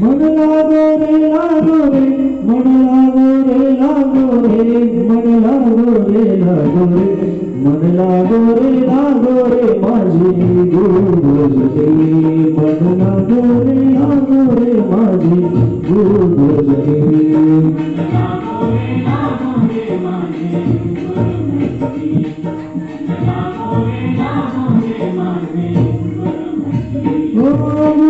मन लागो रे लागो रे मन लागो रे लागो रे मन लागो रे लागो रे मन लागो रे लागो रे माझी गुरुजते मन लागो रे लागो रे माझी गुरुजते Oh,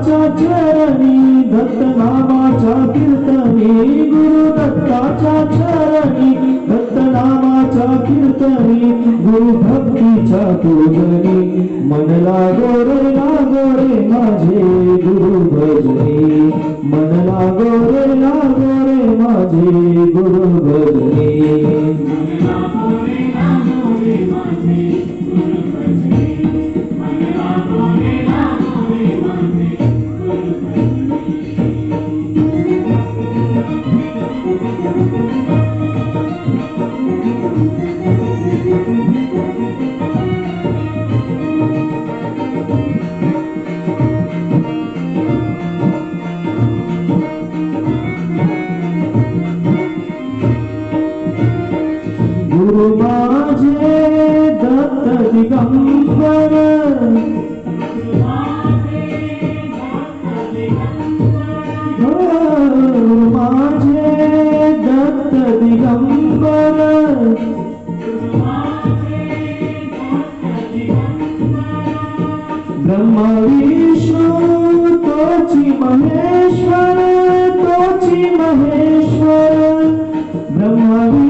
दत्ताच्या चरणी दत्त नामाच्या कीर्तने गुरु दत्ताच्या चरणी दत्त नामाच्या कीर्तने गुरु भक्तीच्या पूजने. मनला गोरे लागोरे माझे गुरु भजने. मनला गोरे लागोरे माझे गुरु भजने. ब्रह्मा विष्णु तोचि महेश्वर तोचि महेश्वर। ब्रह्मा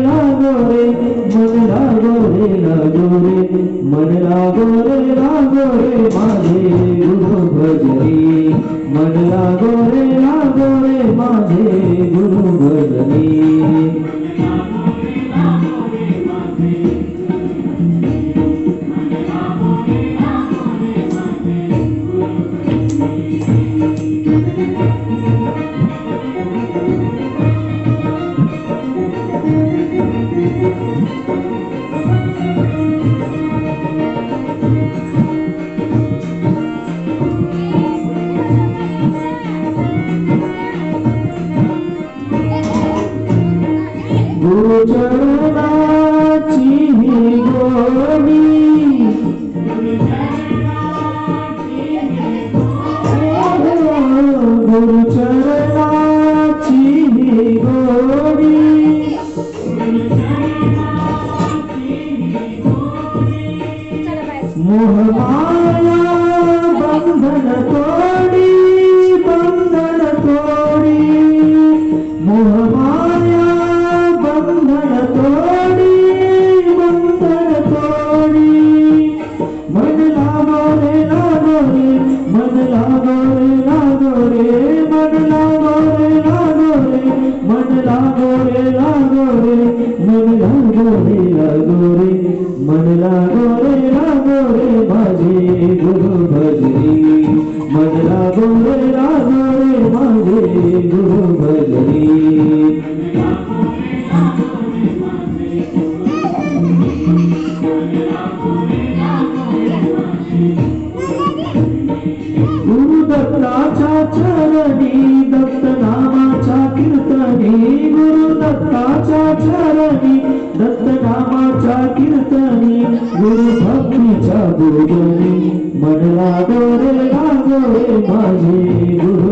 Gore, कीर्तनी गुरु भक्तीच्या बोलणी मन लागो रे लागो रे माझे गुरु।